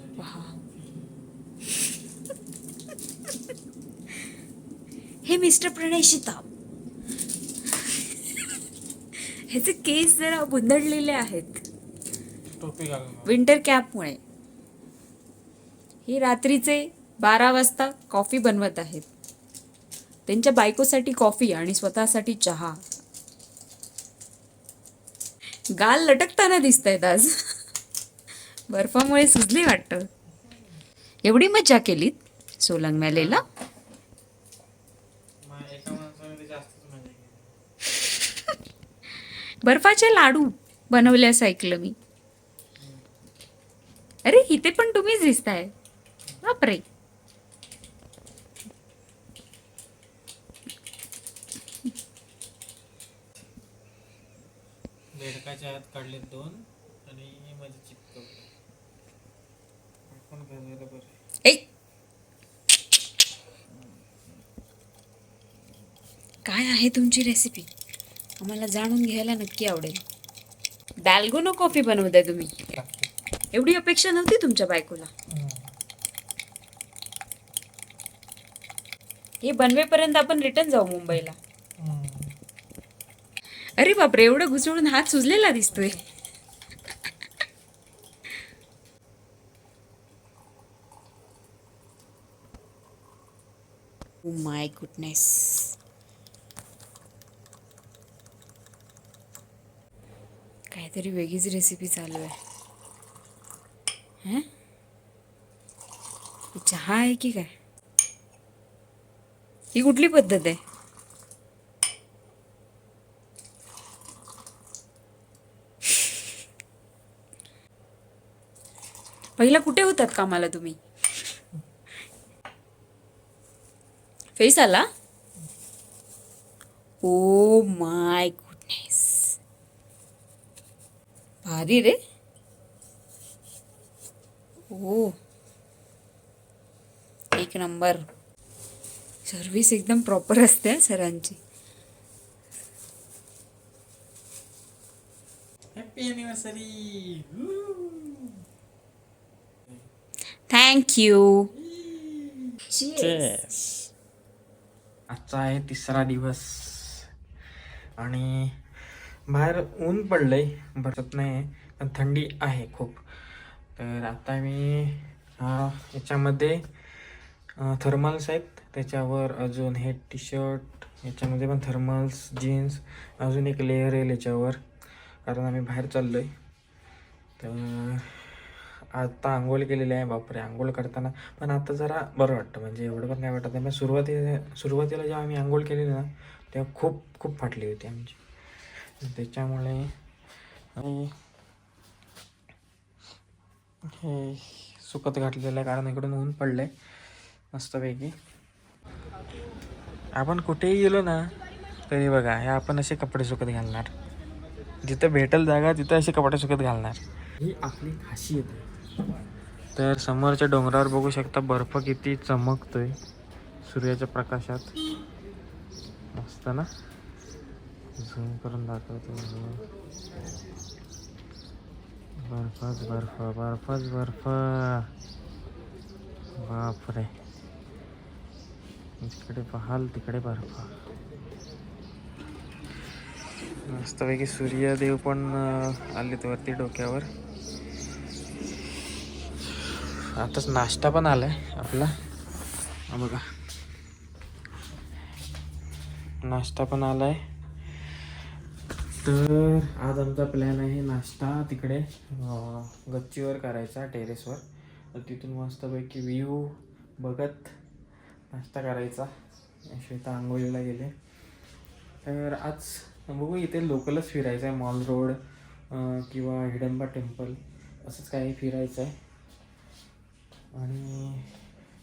पहा हे मिस्टर प्रणय शिताब. ह्याचे केस जरा बुंदडलेले आहेत. विंटर कॅपमुळे. ही रात्रीचे बारा वाजता कॉफी बनवत आहेत. त्यांच्या बायकोसाठी कॉफी आणि स्वतःसाठी चहा. गाल लटकताना दिसत आहेत आज. बर्फामुळे सुजले वाटतं. एवढी मजा केलीत सोलंग मॅलेला? बर्फाचे लाडू बनवल्यास ऐकलं मी. अरे इथे पण तुम्हीच दिसताय. बापरे. बेडकाच्या काढले दोन. ए काय आहे तुमची रेसिपी आम्हाला जाणून घ्यायला नक्की आवडेल. डाल्गोनो कॉफी बनवताय तुम्ही? एवढी अपेक्षा नव्हती तुमच्या बायकोला. हे बनवेपर्यंत आपण रिटर्न जाऊ मुंबईला. अरे बापरे एवढं घुसळून हात सुजलेला दिसतोय. Oh माय गुडनेस काहीतरी वेगळीच रेसिपी चालू आहे. हं? चहा आहे की काय? ही कुठली पद्धत आहे? पहिला कुठे होतात कामाला तुम्ही? फेस आला ओ माय गुडनेस भारी रे ओ एक नंबर सर्विस एकदम प्रॉपर असते हं सरांची हॅपी अॅनिव्हर्सरी थँक्यू आजचा आहे तिसरा दिवस. आणि बाहेर ऊन पडलंय बरसत नाही पण थंडी आहे खूप. तर आता मी याच्यामध्ये थर्मल्स आहेत. त्याच्यावर अजून हे टी शर्ट याच्यामध्ये पण थर्मल्स जीन्स अजून एक लेअर येईल याच्यावर. कारण आम्ही बाहेर चाललो आहे तर आता आंघोळ केलेली आहे बापरे आंघोळ करताना. पण आता जरा बरं वाटतं म्हणजे एवढं पण काय वाटत नाही. पण सुरुवातीला सुरुवातीला जेव्हा आम्ही आंघोळ केलेली ना तेव्हा खूप खूप फाटली होती आमची. त्याच्यामुळे हे सुकत घातलेलं आहे कारण इकडून ऊन पडलं आहे मस्तपैकी. आपण कुठेही गेलो ना तरी बघा हे आपण असे कपडे सुकत घालणार. जिथं भेटेल जागा तिथं असे कपडे सुकत घालणार. ही आपली खासियत आहे. तर समोरच्या डोंगरावर बघू शकता बर्फ किती चमकतोय. सूर्याच्या प्रकाशात. मस्त ना? झूम करून दाखवतो बर्फच बर्फ बर्फच बर्फ. बापरे. इकडे पाहाल तिकडे बर्फ. मस्तपैकी सूर्यदेव पण आलेत वरती डोक्यावर. आताच नाश्ता पण आलाय आपला. बघा. नाश्ता पण आलाय. तर आज आमचा प्लॅन आहे नाश्ता तिकडे गच्चीवर करायचा टेरेसवर. तर तिथून मस्तपैकी व्ह्यू बघत नाश्ता करायचा. श्वेता आंघोळीला गेले. तर आज बघू इथे लोकलच फिरायचं आहे मॉल रोड किंवा हिडंबा टेम्पल असंच काही फिरायचं आहे आणि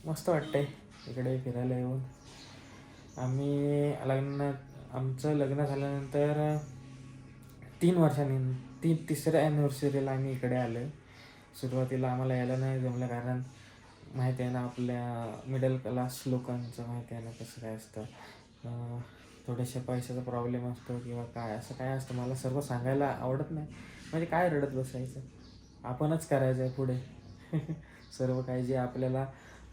मस्त वाटतंय इकडे फिरायला येऊन. आम्ही लग्न आमचं लग्न झाल्यानंतर तीन वर्षांनी तीन तिसऱ्या ॲनिव्हर्सरीला आम्ही इकडे आलो सुरुवातीला आम्हाला यायला नाही जमलं कारण माहिती आहे ना आपल्या मिडल क्लास लोकांचं माहिती आहे ना कसं काय असतं. थोड्याशा पैशाचा प्रॉब्लेम असतो किंवा काय असं काय असतं. मला सर्व सांगायला आवडत नाही. म्हणजे काय रडत बसायचं? आपणच करायचं आहे पुढे. सर्व काही जे आपल्याला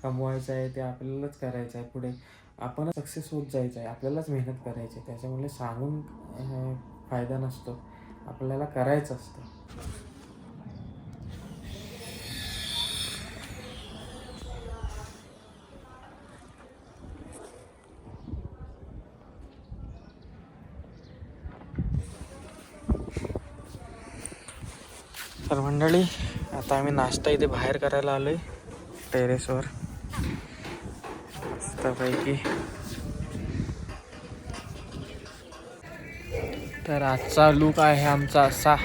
कमवायचं आहे ते आपल्यालाच करायचं आहे. पुढे आपण सक्सेस होत जायचं आहे. आपल्यालाच मेहनत करायची आहे. त्याच्यामुळे सांगून फायदा नसतो. आपल्याला करायचं असतं. तर मंडळी आता आम्ही नाश्ता इथे बाहेर करायला आलो आहे टेरेसवर मस्तपैकी. तर आजचा लुक आहे आमचा असा.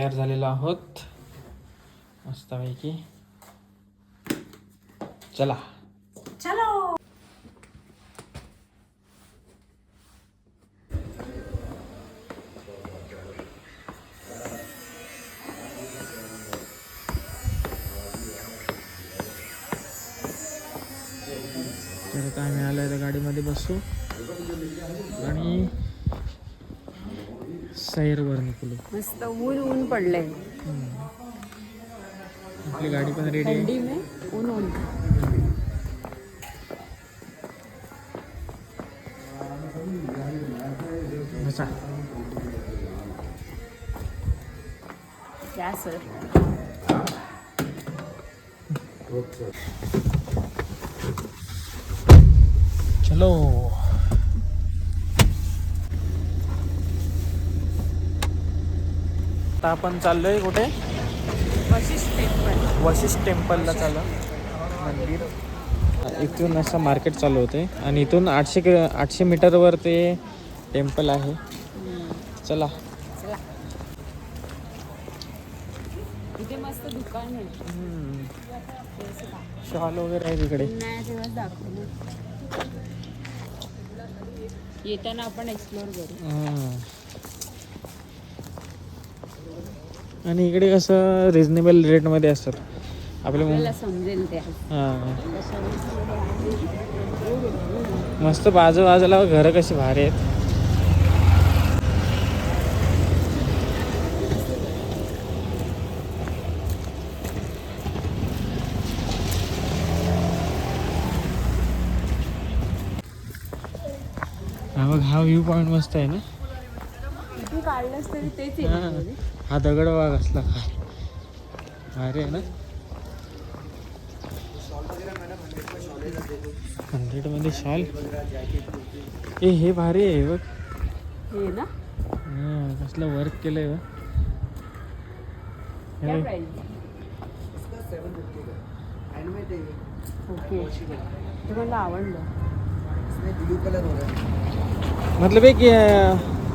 तयार झालेलो आहोत. मस्तपैकी. चला. तर आता आम्ही आलोय त्या गाडीमध्ये बसू. आणि सैरवर निघलो मस्त ऊन ऊन पडलंय. आपली गाडी पण रेडी आहे. ऊन ऊन. बसा. क्या सर. चलो. आता आपण चाललोय कुठे? वशिष्ठ टेम्पल. वशिष्ठ टेम्पलला चालू मंदिर. इथून असं मार्केट चालू होते आणि इथून आठशे कि आठशे मीटरवर ते टेम्पल आहे. चला. चला. इथे मस्त दुकान आहे. शॉल वगैरे आहे तिकडे येताना आपण एक्सप्लोर करू हम्म. आणि इकडे कसं रिजनेबल रेटमध्ये असतात. आपल्या समजेल त्या हां. मस्त बाजू बाजूला घरं कशी भारी आहेत. हा बघ हा व्ह्यू पॉइंट मस्त आहे ना. तरी तेच हा. हा दगड बघा कसला काय? भारी आहे ना? हंड्रेडमध्ये शॉल? ए हे भारी आहे बघ. हे ना? हा, कसलं वर्क केलंय बघ. ओके मला आवडलं. मतलब एक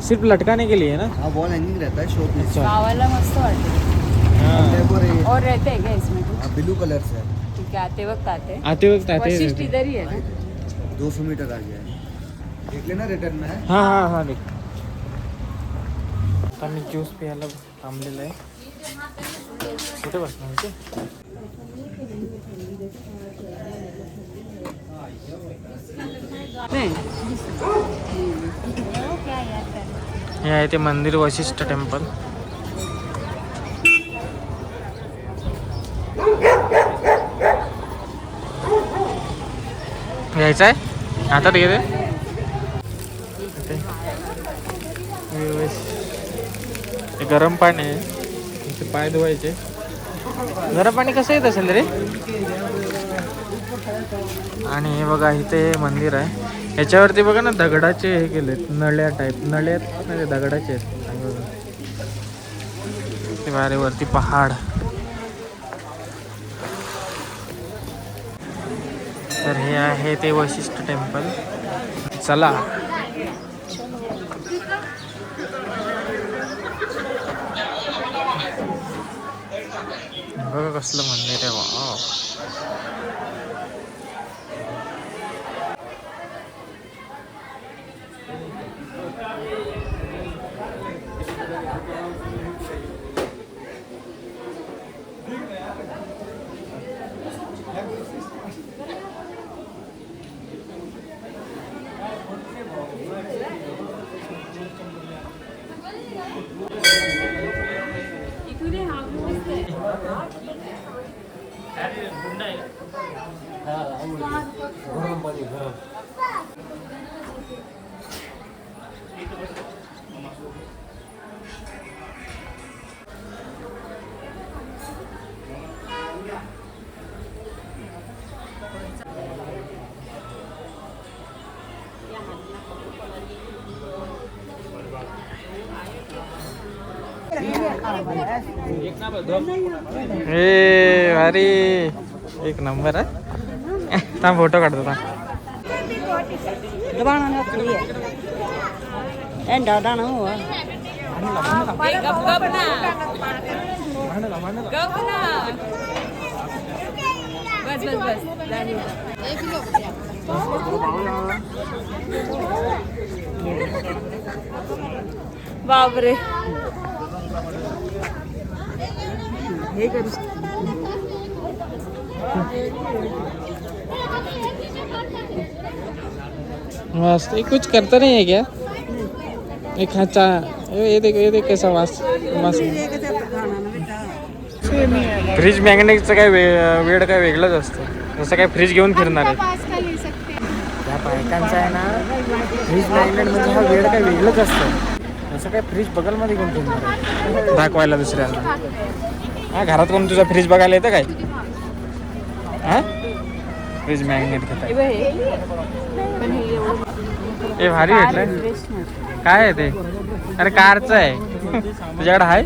सिर्फ़ लटकाने के लिए ना? हाँ वॉल हैंगिंग रहता है शो पीस अच्छा। गावाला मस्त वाटतं। हाँ। और रहते हैं क्या इसमें कुछ? ब्लू कलर से ठीक है आते वक्त आते आते वक्त आते वशिष्ठ इधर ही है ना? दो सौ मीटर आ गया है। देख लेना रिटर्न में है। हा हा हा देख। आता मी ज्यूस प्यायला थांबलेला आहे कुठे बसणार होते हे आहे ते मंदिर वशिष्ठ टेम्पल. घ्यायचं आहे? हातात घेते इथे. हे गरम पाणी आहे. इथे पाय धुवायचे. गरम पाणी कसं येत असेल रे? आणि हे बघा इथे मंदिर आहे. याच्यावरती बघा ना दगडाचे हे केलेत नळ्या टाईप नळ्या नाही ते दगडाचे आहेत. बघा. ते वारेवरती पहाड. तर हे आहे ते वशिष्ठ टेम्पल. चला. बघा कसलं मंदिर आहे ए भारी एक नंबर आहे थांब फोटो काढतो थांब गप गप ना गप ना बस बस बस झाली. बापरे हे करू मस्त. ये कुछ करता नहीं है क्या? एक हाँ चा ये ये देख ये देख कैसा मस्त मस्त फ्रीज मॅग्नेटचं काय वे वेळ काय वेगळंच असतं. जसं काय फ्रीज घेऊन फिरणार आहे. त्या बायकांचा आहे ना फ्रीज मॅग्नेट म्हणजे हा वेळ काय वेगळंच असतं. जसं काय फ्रीज बगलमध्ये घेऊन फिरणार आहे. दाखवायला दुसऱ्यांना. हा घरात कोण तुझा फ्रीज बघायला येतं काय? हा? फ्रीज मॅग्नेट घेत हे भारी भेटलं. काय आहे ते? अरे कारचं आहे. तुझ्याकडे आहे?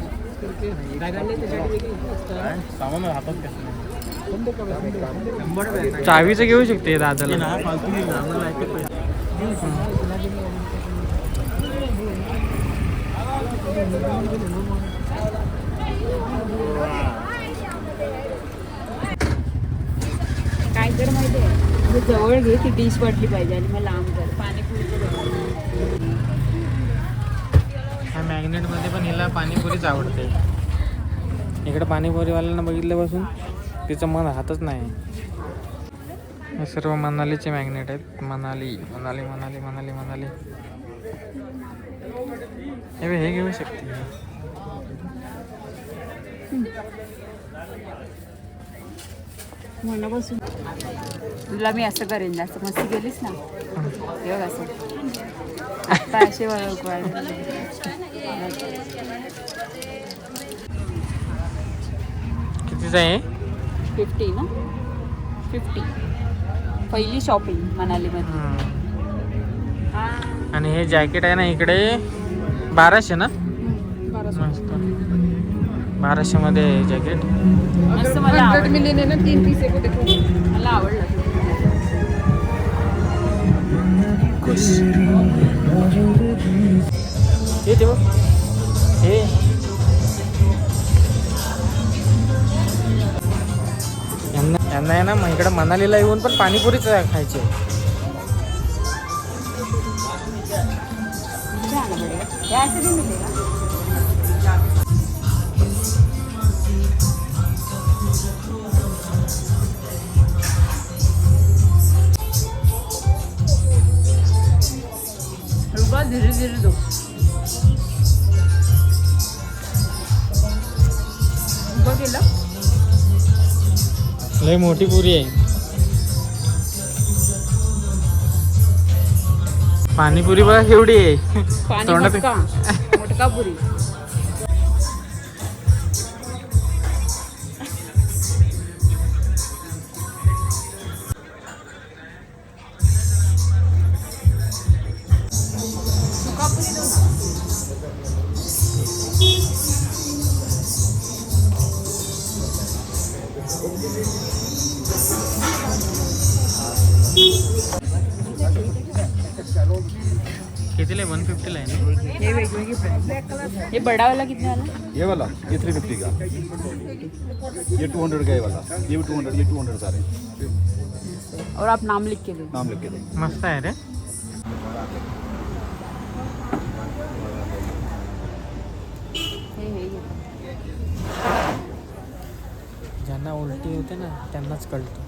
चावीचं घेऊ शकते दादाला. कर माहिती आहे. म्हणजे जवळ घे ती डिश वाटली पाहिजे आणि मग लांब कर. पाणीपुरी ह्या मॅग्नेटमध्ये पण हिला पाणीपुरीच आवडते. इकडे पाणीपुरीवाल्यांना बघितल्यापासून तिचं मन राहतच नाही. हे सर्व मनालीचे मॅग्नेट आहेत. मनाली मनाली मनाली मनाली मनाली. हे हे घेऊ शकते. मनापासून. तुला मी असं करेन जास्त. मस्ती केलीस ना? हे बघ असं. आता असे कितीचं आहे? फिफ्टी ना? फिफ्टी. पहिली शॉपिंग मनालीमध्ये. आणि हे जॅकेट आहे ना इकडे? बाराशे ना? मस्त बाराशे. मध्ये जॅकेट. मस्त मला आवडलं. मला आवडलं. हे ते बघ. हे. यांना यांना आहे ना मग इकडे मनालीला येऊन पण पाणीपुरीच खायचे. छान आहे बढिया. हे ऐसे नहीं मिलेगा धीरे दो उभं केलं लय मोठी पुरी आहे. पाणीपुरी बघा केवढी आहे. पाणी तोंडात- मटका. मटका पुरी. कितीला आहे वन फिफ्टीला आहे ना? हे वेगवेगळे price. हे बडावाला किती आला ये वाला ये थ्री फिफ्टी का? ये टू हंड्रेड का ये वाला? ये भी टू हंड्रेड ये टू हंड्रेड सारे और आप नाम लिख के दो. नाम लिख के दो. मस्त आहे रे. हे हे घे. ज्यांना उलटी होते ना त्यांनाच कळतं.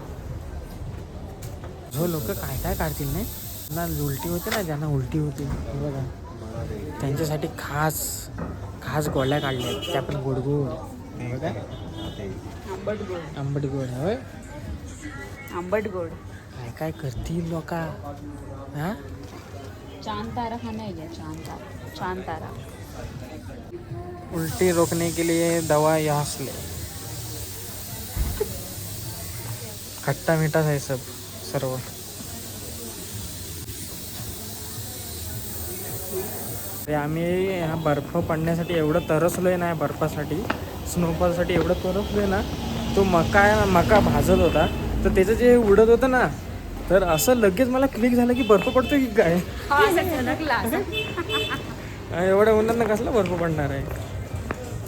जो लोक काय काय काढतील नाही त्यांना उलटी होते ना ज्यांना उलटी होते. हे बघा. त्यांच्यासाठी खास खास गोळ्या काढल्या आहेत. त्या पण गोड गोड हे बघा. आंबट गोड आंबट गोड होय. आंबट गोड काय काय करतील लोक? हा? चांद तारा खाना है चांद तारा चांद तारा उल्टी रोकने के लिए दवा यहाँ से ले। खट्टा मीठा आहे सब सर्व. अरे आम्ही ह्या बर्फ पडण्यासाठी एवढं तरसलोय ना या बर्फासाठी स्नोफॉलसाठी एवढं तरसलोय ना तो मका आहे ना मका भाजत होता. तर त्याचं जे उडत होतं ना तर असं लगेच मला क्लिक झालं की बर्फ पडतो की काय? एवढ्या उन्हात कसला बर्फ पडणार आहे?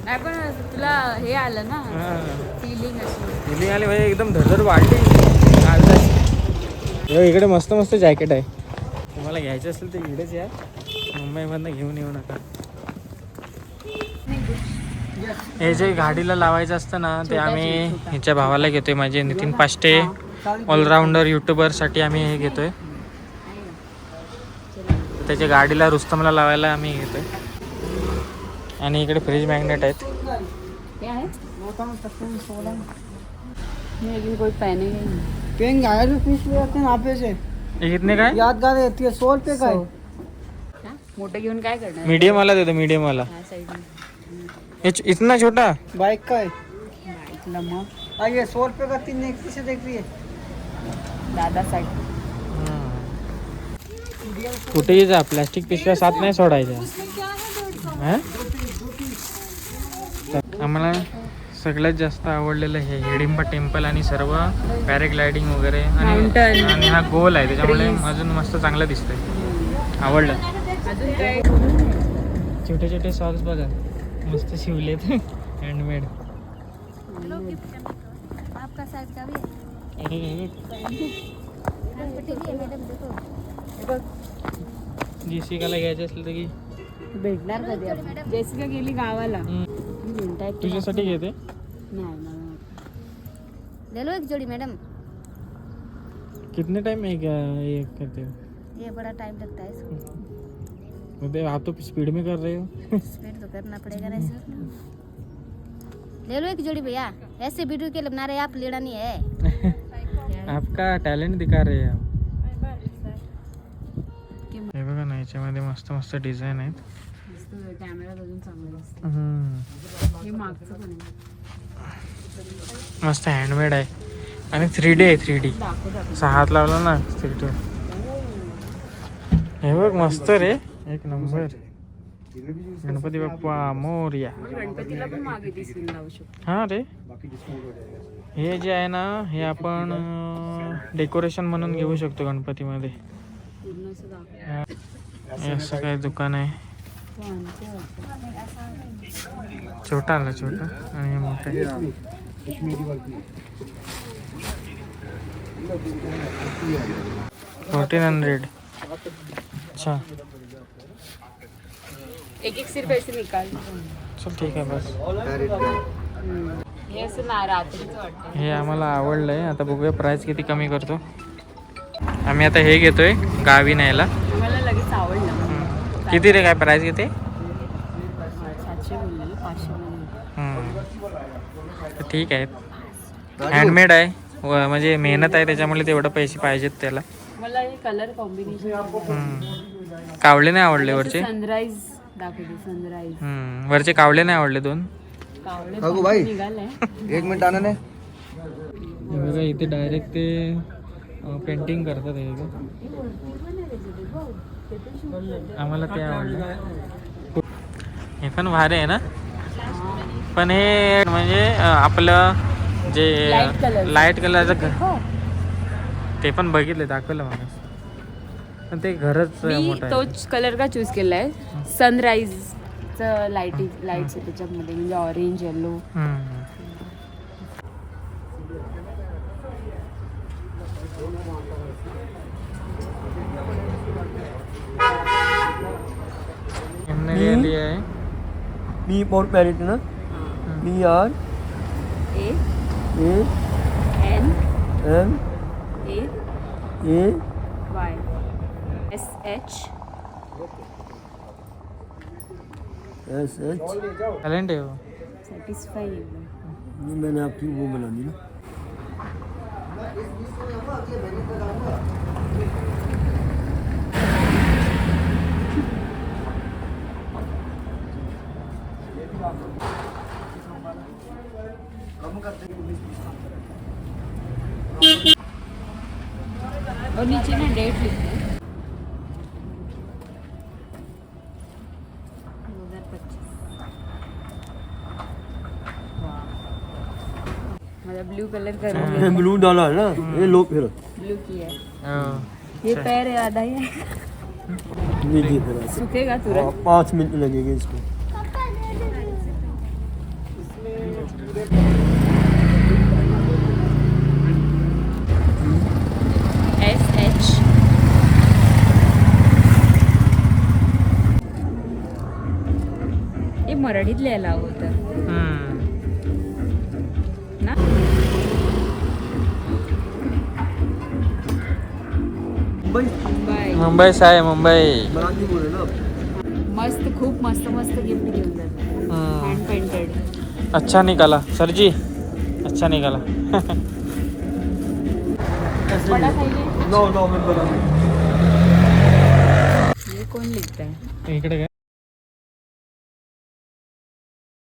नाही पण तुला हे आलं ना हां. फिलिंग अशी. फिलिंग आली म्हणजे एकदम धडधड वाढली. हे इकडे मस्त मस्त जॅकेट आहे. तुम्हाला घ्यायचं असेल तर इकडेच या. मुंबईमधनं घेऊन येऊ नका. हे जे गाडीला लावायचं असतं ना ते आम्ही ह्याच्या भावाला घेतोय माझे नितीन पाष्टे ऑलराऊंडर युट्यूबरसाठी आम्ही हे घेतोय. त्याच्या गाडीला रुस्तमला लावायला आम्ही घेतोय. आणि इकडे फ्रीज मॅग्नेट आहेत. क्या है नहीं लेकिन कोई पहने ही नहीं पेन आया जो पीस ले जाते हैं यहाँ पे हे काय यादगार रहती है सौ रुपये का है हा? मोठं घेऊन काय करणार? मीडियम वाला देतो मीडियम वाला ह्या साईडने ये इतना छोटा? बाइक का है बाईकला मग. आइए सौ रुपये का तीन एक से देख रही है दादा साईड. कुठेही जा प्लॅस्टिक पिशव्या साथ नाही सोडायच्या. हा? तर आम्हाला सगळ्यात जास्त आवडलेलं हे हिडिंबा टेम्पल आणि सर्व पॅरेग्लायडिंग वगैरे आणि Mountain. आणि हा गोल आहे त्याच्यामुळे Trees. अजून मस्त चांगलं दिसतंय. आवडलं. अजून काय छोटे छोटे सॉक्स बघा. मस्त शिवलेत. हँडमेड आपका साइज का भी है ट्रांसपोर्टिंग भी है. मैडम देखो जीसिकाला घ्यायचं असलं तर. की भेटणार कधी जेसिका गेली गावाला. तुझ्यासाठी घेते. नाही. ले लो एक जोड़ी मैडम कितने टाइम है क्या ये करते? हो ये बड़ा टाइम लगता है इसको. आप तो स्पीड में कर रहे हो। स्पीड तो करना पड़ेगा ना इसमें ले लो एक जोड़ी भैया। ऐसे वीडियो के लिए बना रहे आप लेना नहीं है। आपका टॅलेंट दिखा रहे हैं आप। हे बघा ना ह्याच्यामध्ये मस्त मस्त डिझाईन आहेत. हे मस्त हँडमेड आहे. आणि थ्री डी आहे थ्री डी असा हात लावला ना थ्री डी हे बघ मस्त रे. एक नंबर. गणपती बाप्पा मोरया. गणपतीला पण मागे दिसून लावू शकतो. हा रे. हे जे आहे ना हे आपण डेकोरेशन म्हणून घेऊ शकतो गणपतीमध्ये. असं काय दुकान आहे. छोटा आला छोटा. आणि मोठा. Fourteen hundred. अच्छा. एक एक सिर पैसे निकाल. चल ठीक आहे बस. हे असं ना रात्रीचं वाटतं हे आम्हाला आवडलंय. आता बघूया प्राइस किती कमी करतो. आम्ही आता हे घेतोय गावी न्यायला. मला लगेच आवडलं. हम्म. किती रे काय प्राइस किती? सातशे बोललेलं पाचशे बोललेलं. हम्म. तर ठीक आहे. हँडमेड आहे. व म्हणजे मेहनत आहे त्याच्यामुळे तेवढं पैसे पाहिजेत त्याला. मला हे कलर कॉम्बिनेशन हम्म. कावळे नाही आवडले वरचे. सनराईज दाखवते सनराईज हम्म. वरचे कावळे नाही आवडले दोन कावळे काकू पण बाई. निघालंय एक मिनिट आणा हे बघा इथे डायरेक्ट ते पेंटिंग करतात हे. आम्हाला ते आवडलं हे पण भारी आहे ना पण हे म्हणजे अं, आपलं जे Light color. लाइट कलरचं ते पण बघितले दाखवलं मला पण ते घरच मी मोठं आहे. तोच कलर का चूज केलाय? सनराईज लाईटी लाईट्स आहे त्याच्यामध्ये म्हणजे ऑरेंज येलो हम्म. हमने ले लिया है मी बहुत प्यारे थे ना मी यार? A A N M A A H S H talent है वो. सॅटिस्फाई ये मैंने आपकी वो बना दी ना? और नीचे ना डेट लिखते हैं दो हजार पच्चीस मतलब ब्लू कलर कर ब्लू डाला है ना? ये लो फिर. ब्लू की है. हाँ। ये पैर है आधा ही लीजिए फिर। सूखेगा तुरंत. पाँच मिनट लगेंगे इसको. एस एच मराठीत लिहायला हवं होतं. मुंबई से आए मुंबई मस्त खूप मस्त मस्त गिफ्ट घेऊन हम्म. हँड पेंटेड अच्छा निकाला सर जी अच्छा निकाला बडा नो नो मैं ये कोण लिखता है इकडे काय